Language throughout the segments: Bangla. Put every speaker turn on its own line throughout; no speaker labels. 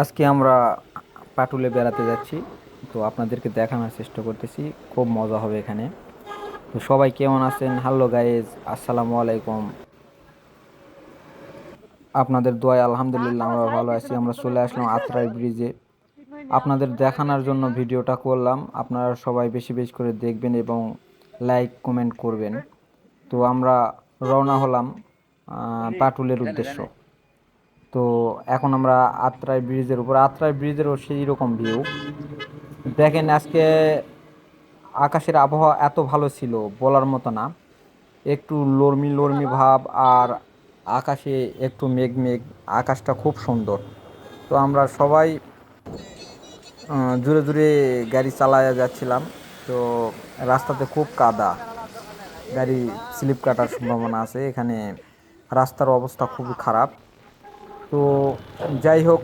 আজকে আমরা পাটুলে বেড়াতে যাচ্ছি। তো আপনাদেরকে দেখানোর চেষ্টা করতেছি, খুব মজা হবে এখানে। তো সবাই কেমন আছেন? হ্যালো গাইজ আসসালামু আলাইকুম। আপনাদের দোয়ায় আলহামদুলিল্লাহ আমরা ভালো আছি, আমরা চলে আসলাম আত্রাই ব্রিজে। আপনাদের দেখানোর জন্য ভিডিওটা করলাম, আপনারা সবাই বেশি বেশি করে দেখবেন এবং লাইক কমেন্ট করবেন। তো আমরা রওনা হলাম পাটুলের উদ্দেশ্য। তো এখন আমরা আত্রাই ব্রিজের উপর, আত্রাই ব্রিজেরও সেই রকম ভিউ দেখেন আজকে আকাশের আবহাওয়া এত ভালো ছিল, বলার মতো না। একটু লর্মি লর্মি ভাব আর আকাশে একটু মেঘ মেঘ, আকাশটা খুব সুন্দর। তো আমরা সবাই জুড়ে জুড়ে গাড়ি চালায়া যাচ্ছিলাম। তো রাস্তাতে খুব কাদা। গাড়ি স্লিপ কাটার সম্ভাবনা আছে। এখানে রাস্তার অবস্থা খুবই খারাপ। তো যাই হোক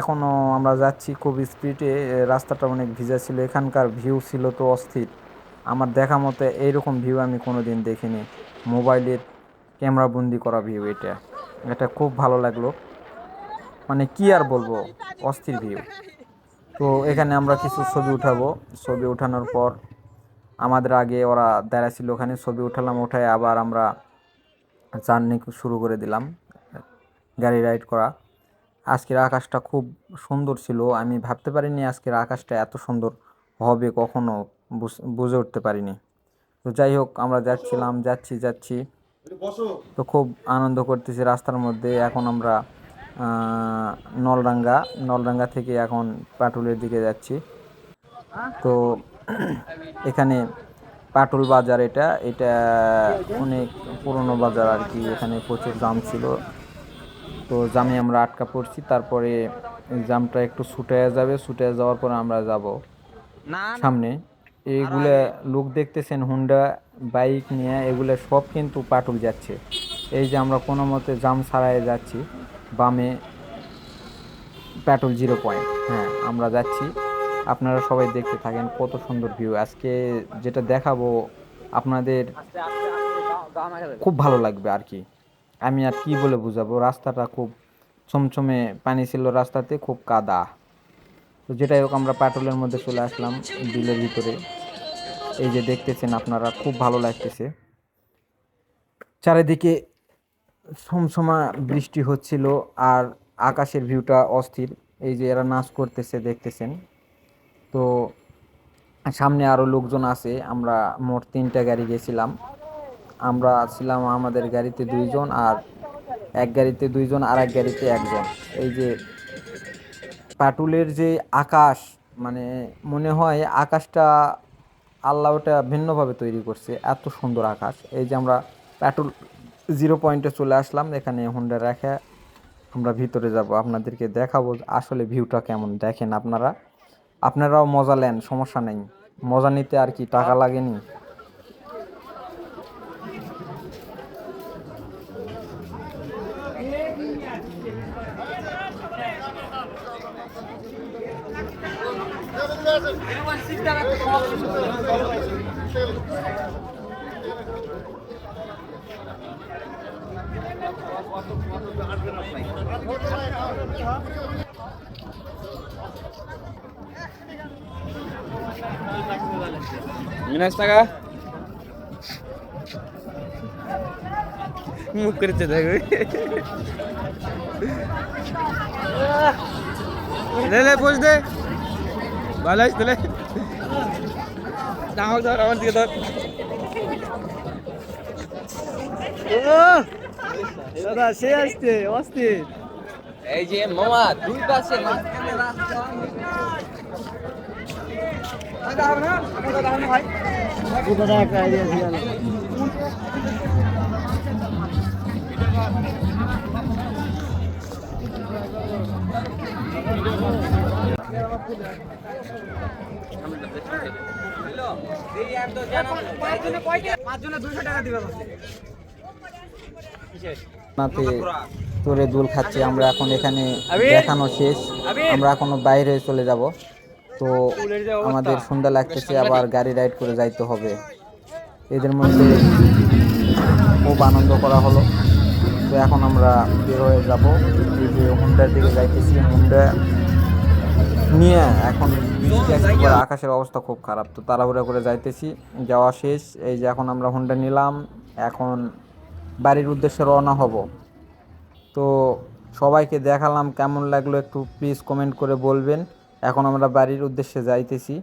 এখনও আমরা যাচ্ছি খুব স্পিডে রাস্তাটা অনেক ভিজা ছিল, এখানকার ভিউ ছিল তো অস্থির। আমার দেখা মতে এইরকম ভিউ আমি কোনো দিন দেখিনি। মোবাইলের ক্যামেরা বন্দি করা ভিউ এটা। এটা খুব ভালো লাগল। মানে কি আর বলব, অস্থির ভিউ তো এখানে আমরা কিছু ছবি উঠাবো। ছবি উঠানোর পর আমাদের আগে ওরা দাঁড়া ছিল ওখানে, ছবি উঠালাম, উঠায় আবার আমরা জার্নি শুরু করে দিলাম। গাড়ি রাইড করা। আজকের আকাশটা খুব সুন্দর ছিল। আমি ভাবতে পারিনি আজকের আকাশটা এত সুন্দর হবে, কখনো বুঝ- উঠতে পারিনি। তো যাই হোক, আমরা যাচ্ছিলাম, যাচ্ছি যাচ্ছি। তো খুব আনন্দ করতেছি রাস্তার মধ্যে। এখন আমরা নলডাঙ্গা নলডাঙ্গা থেকে এখন পাটুলের দিকে যাচ্ছি। তো এখানে পাটুল বাজার এটা এটা অনেক পুরনো বাজার আর কি। এখানে প্রচুর দাম ছিল। তো জামে আমরা আটকা পড়ছি তারপরে জামটা একটু ছুটে যাবে ছুটে যাওয়ার পরে আমরা যাব সামনে। এইগুলা লোক দেখতেছেন হুন্ডা বাইক নিয়ে এগুলো সব কিন্তু পাটুল যাচ্ছে। এই যে আমরা কোনো মতে জাম ছাড়াই যাচ্ছি বামে প্যাটুল জিরো পয়েন্ট। হ্যাঁ আমরা যাচ্ছি। আপনারা সবাই দেখতে থাকেন কত সুন্দর ভিউ। আজকে যেটা দেখাবো আপনাদের খুব ভালো লাগবে আর কি। আমি আর কি বলে বুঝাবো? রাস্তাটা খুব ছমছমে পানি ছিল রাস্তাতে, খুব কাদা। তো যেটাই হোক, আমরা প্যাট্রোলের মধ্যে চলে আসলাম বিলের ভিতরে। এই যে দেখতেছেন আপনারা, খুব ভালো লাগতেছে। চারিদিকে সমসমা বৃষ্টি হচ্ছিল আর আকাশের ভিউটা অস্থির। এই যে এরা নাচ করতেছে, দেখতেছেন। তো সামনে আরও লোকজন আছে, আমরা মোট তিনটা গাড়ি গেছিলাম। আমরা ছিলাম আমাদের গাড়িতে দুইজন আর এক গাড়িতে দুইজন আর এক গাড়িতে একজন। এই যে পাটুলের যে আকাশ মানে মনে হয় আকাশটা আল্লাহ ওটা ভিন্নভাবে তৈরি করছে, এত সুন্দর আকাশ। এই যে আমরা পাটুল জিরো পয়েন্টে চলে আসলাম, এখানে হুন্ডা রেখে আমরা ভিতরে যাব, আপনাদেরকে দেখাবো আসলে ভিউটা কেমন, দেখেন আপনারা। আপনারাও মজা নেন, সমস্যা নেই। মজা নিতে আর কি টাকা লাগেনি?
মিনাজ টাকা মুখ করতে থাকবে লে লে পোষ দে। ভালো আছিস তাহলে দাম ধর আমার দিকে ধর
দাদা সে আসছে অস্থির
এই যে মামা দুই পাশে মাঝখানে রাস্তা
দাদা একটা আইডিয়া
তোরে দুল খাচ্ছি, আমরা এখন এখানে দেখানো শেষ। আমরা এখনও বাইরে চলে যাব। তো আমাদের সন্ধ্যা লাগতেছে, আবার গাড়ি রাইড করে যাইতে হবে। এদের মধ্যে খুব আনন্দ করা হলো। তো এখন আমরা বের হয়ে যাব। যে হুন্ডার দিকে যাইতেছি, হুন্ডা নিয়ে এখন আকাশের অবস্থা খুব খারাপ। তো তাড়াহুড়া করে যাইতেছি, যাওয়া শেষ। এই যে এখন আমরা হুন্ডা নিলাম, এখন বাড়ির উদ্দেশ্যে রওনা হব। তো সবাইকে দেখালাম কেমন লাগল একটু প্লিজ কমেন্ট করে বলবেন। এখন আমরা বাড়ির উদ্দেশ্যে যাইতেছি।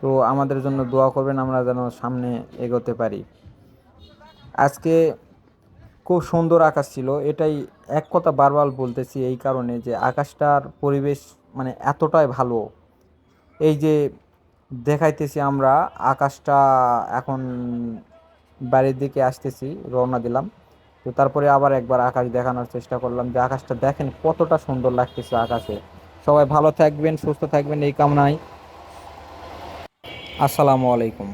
তো আমাদের জন্য দোয়া করবেন, আমরা যেন সামনে এগোতে পারি। আজকে খুব সুন্দর আকাশ ছিল। এটাই এক কথা বারবার বলতেছি এই কারণে যে আকাশটার পরিবেশ মানে এতটাই ভালো। এই যে দেখাইতেছি আমরা, আকাশটা এখন বাড়ির দিকে আসতেছি, রওনা দিলাম। তো তারপরে আবার একবার আকাশ দেখানোর চেষ্টা করলাম যে আকাশটা দেখেন কতটা সুন্দর লাগতেছে আকাশে। সবাই ভালো থাকবেন, সুস্থ থাকবেন, এই কামনায়। আসসালামু আলাইকুম।